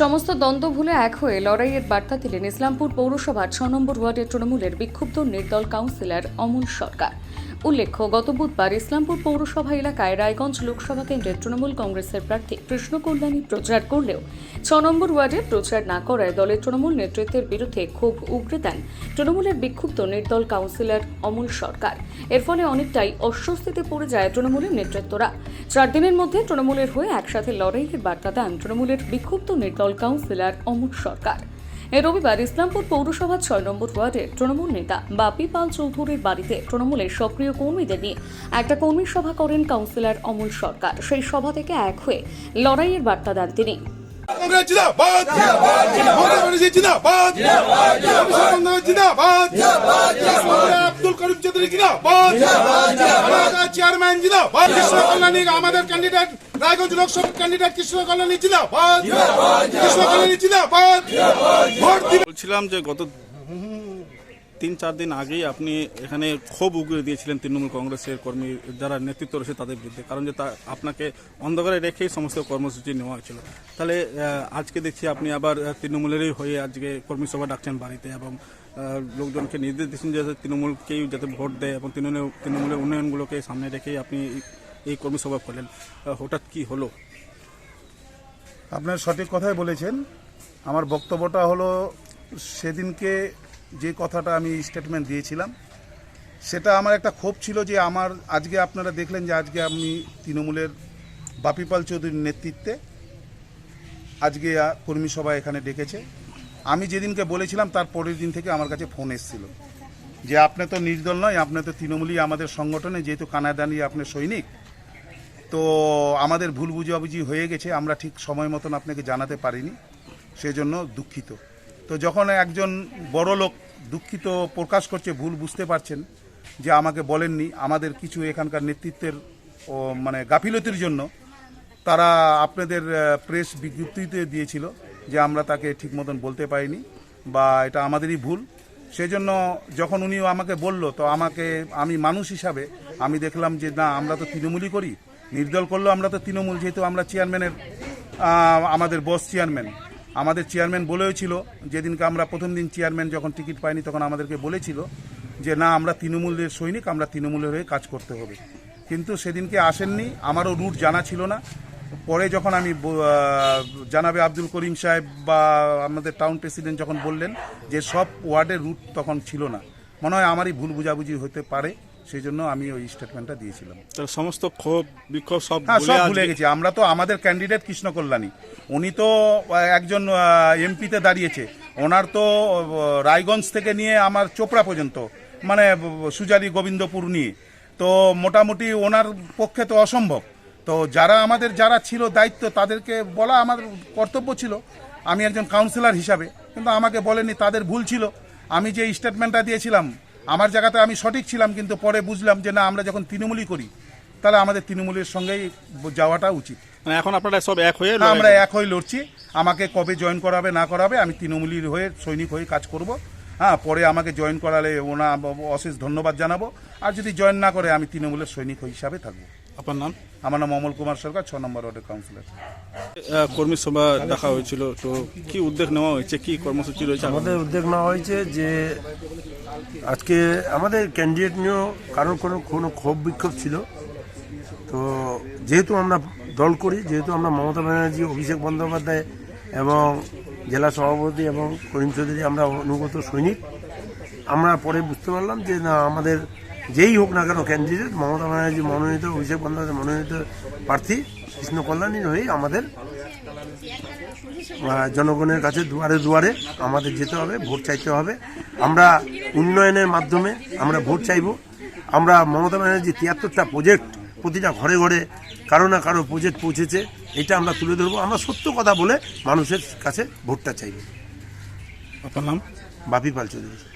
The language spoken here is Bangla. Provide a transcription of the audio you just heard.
সমস্ত দ্বন্দ্ব ভুলে এক হয়ে লড়াইয়ের বার্তা দিলেন ইসলামপুর পৌরসভার ছ নম্বর ওয়ার্ডের তৃণমূলের বিক্ষুব্ধ নির্দল কাউন্সিলর অমল সরকার। উল্লেখ্য, গত বুধবার ইসলামপুর পৌরসভা এলাকায় রায়গঞ্জ লোকসভা কেন্দ্রের তৃণমূল কংগ্রেসের প্রার্থী কৃষ্ণ কল্যাণী প্রচার করলেও ছ নম্বর ওয়ার্ডে প্রচার না করায় দলের তৃণমূল নেতৃত্বের বিরুদ্ধে ক্ষোভ উগরে দেন তৃণমূলের বিক্ষুব্ধ নির্দল কাউন্সিলর অমল সরকার। এর ফলে অনেকটাই অস্বস্তিতে পড়ে যায় তৃণমূলের নেতৃত্বরা। চার দিনের মধ্যে তৃণমূলের হয়ে একসাথে লড়াইয়ের বার্তা দেন তৃণমূলের বিক্ষুব্ধ নির্দল কাউন্সিলর অমল সরকার। এ রবিবার ইসলামপুর পৌরসভার ছয় নম্বর ওয়ার্ডের তৃণমূল নেতা বাপি পাল চৌধুরীর বাড়িতে তৃণমূলের সক্রিয় কর্মীদের নিয়ে একটা কর্মী সভা করেন কাউন্সিলর অমল সরকার। সেই সভা থেকে এক হয়ে লড়াইয়ের বার্তা দেন তিনি। কংগ্রেস জিন্দাবাদ! জিন্দাবাদ জিন্দাবাদ! জিন্দাবাদ চেয়ারম্যান জিন্দাবাদ। কৃষ্ণ কল্যাণী আমাদের ক্যান্ডিডেট রায়গঞ্জ লোকসভা ক্যান্ডিডেট কৃষ্ণ কল্যাণী জিন্দাবাদ। কৃষ্ণ কল্যাণী জিন্দাবাদ। ভোট দিবেন বলছিলাম যে গত তিন চার দিন আগেই আপনি এখানে ক্ষোভ উগরে দিয়েছিলেন তৃণমূল কংগ্রেসের কর্মী যারা নেতৃত্ব রয়েছে তাদের বিরুদ্ধে। কারণ যে তা আপনাকে অন্ধকারে রেখেই সমস্ত কর্মসূচি নেওয়া হয়েছিল। তাহলে আজকে দেখছি আপনি আবার তৃণমূলেরই হয়ে আজকে কর্মী সভা ডাকছেন বাড়িতে এবং লোকজনকে নির্দেশ দিচ্ছেন যে তৃণমূলকেই যাতে ভোট দেয় এবং তৃণমূলের তৃণমূলের উন্নয়নগুলোকে সামনে রেখেই আপনি এই- কর্মী সভা করলেন। হঠাৎ কি হলো? আপনার সঠিক কথাই বলেছেন। আমার বক্তব্যটা হলো, সেদিনকে যে কথাটা আমি স্টেটমেন্ট দিয়েছিলাম, সেটা আমার একটা ক্ষোভ ছিল যে আমার, আজকে আপনারা দেখলেন যে আজকে আমি তৃণমূলের বাপিপাল চৌধুরীর নেতৃত্বে আজকে কর্মী সভা এখানে ডেকেছে। আমি যেদিনকে বলেছিলাম, তার পরের দিন থেকে আমার কাছে ফোন এসেছিল। যে আপনি তো নির্দল নয়, আপনি তো তৃণমূলই আমাদের সংগঠনে, যেহেতু কানাডানি আপনি সৈনিক, তো আমাদের ভুল বুঝাবুঝি হয়ে গেছে, আমরা ঠিক সময় মতন আপনাকে জানাতে পারিনি, সেজন্য দুঃখিত। তো যখন একজন বড় লোক দুঃখিত প্রকাশ করছে, ভুল বুঝতে পারছেন, যে আমাকে বলেননি, আমাদের কিছু এখানকার নেতৃত্বের, ও মানে গাফিলতির জন্য, তারা আপনাদের প্রেস বিজ্ঞপ্তিতে দিয়েছিল যে আমরা তাকে ঠিক মতন বলতে পারিনি বা এটা আমাদেরই ভুল। সেজন্য যখন উনি আমাকে বলল, তো আমাকে, আমি মানুষ হিসাবে আমি দেখলাম যে না, আমরা তো তৃণমূলই করি। নির্দল করলেও আমরা তো তৃণমূল, যেহেতু আমরা চেয়ারম্যানের আমাদের বস চেয়ারম্যান। আমাদের চেয়ারম্যান বলেও ছিল যেদিনকে আমরা প্রথম দিন চেয়ারম্যান যখন টিকিট পাইনি, তখন আমাদেরকে বলেছিল যে না, আমরা তৃণমূলের সৈনিক, আমরা তৃণমূলের হয়ে কাজ করতে হবে। কিন্তু সেদিনকে আসেননি, আমারও রুট জানা ছিল না। পরে যখন আমি জানাবে আব্দুল করিম সাহেব বা আমাদের টাউন প্রেসিডেন্ট যখন বললেন যে সব ওয়ার্ডের রুট তখন ছিল না মনে হয় আমারই ভুল বুঝাবুঝি হতে পারে সেই জন্য আমি ওই স্টেটমেন্টটা দিয়েছিলাম। সমস্ত ক্ষোভ বিক্ষোভ সব হ্যাঁ ভুলে সব ভুলে গেছি। আমরা তো আমাদের ক্যান্ডিডেট কৃষ্ণ কল্যাণী উনি তো একজন এমপিতে দাঁড়িয়েছে। ওনার তো রায়গঞ্জ থেকে নিয়ে আমার চোপড়া পর্যন্ত মানে সুজারি গোবিন্দপুর নিয়ে। তো মোটামুটি ওনার পক্ষে তো অসম্ভব। তো যারা আমাদের যারা ছিল দায়িত্ব তাদেরকে বলা আমার কর্তব্য ছিল। আমি একজন কাউন্সিলর হিসাবে কিন্তু আমাকে বলেনি তাদের ভুল ছিল। আমি যে স্টেটমেন্টটা দিয়েছিলাম আমার জায়গাতে আমি সঠিক ছিলাম কিন্তু পরে বুঝলাম যে না আমরা যখন তৃণমূলই করি তাহলে আমাদের তৃণমূলের সঙ্গেই যাওয়াটা উচিত। এখন আপনারা সব এক হয়ে হ্যাঁ, আমরা এক হয়ে লড়ছি। আমাকে কবে জয়েন করাবে না করাবে আমি তৃণমূলীর হয়ে সৈনিক হয়ে কাজ করব। হ্যাঁ পরে আমাকে জয়েন করালে ওনা অশেষ ধন্যবাদ জানাব। আর যদি জয়েন না করে আমি তৃণমূলের সৈনিক হিসাবে থাকব। আপনার নাম? আমার নাম অমল কুমার সরকার ছ নম্বর ওয়ার্ডের কাউন্সিলর। কর্মী সভা ডাকা হয়েছিল তো কি উদ্যোগ নেওয়া হয়েছে? কি কর্মসূচি রয়েছে আমাদের উদ্যোগ নেওয়া হয়েছে যে আজকে আমাদের ক্যান্ডিডেট নিয়েও কারোর কোনো কোনো ক্ষোভ বিক্ষোভ ছিল। তো যেহেতু আমরা দল করি যেহেতু আমরা মমতা ব্যানার্জি অভিষেক বন্দ্যোপাধ্যায় এবং জেলা সভাপতি এবং করিম চৌধুরী আমরা অনুগত সৈনিক আমরা পরে বুঝতে পারলাম যে না আমাদের যেই হোক না কেন ক্যান্ডিডেট মমতা ব্যানার্জি মনোনীত অভিষেক বন্দ্যোপাধ্যায় মনোনীত প্রার্থী কৃষ্ণ কল্যাণীর হয়ে আমাদের জনগণের কাছে দুয়ারে দুয়ারে আমাদের যেতে হবে ভোট চাইতে হবে। আমরা উন্নয়নের মাধ্যমে আমরা ভোট চাইব। আমরা মমতা ব্যানার্জি তিয়াত্তরটা প্রজেক্ট প্রতিটা ঘরে ঘরে কারও না কারও প্রজেক্ট পৌঁছেছে এটা আমরা তুলে ধরবো। আমরা সত্য কথা বলে মানুষের কাছে ভোটটা চাইব। আপনার নাম? বাপি পাল চৌধুরী।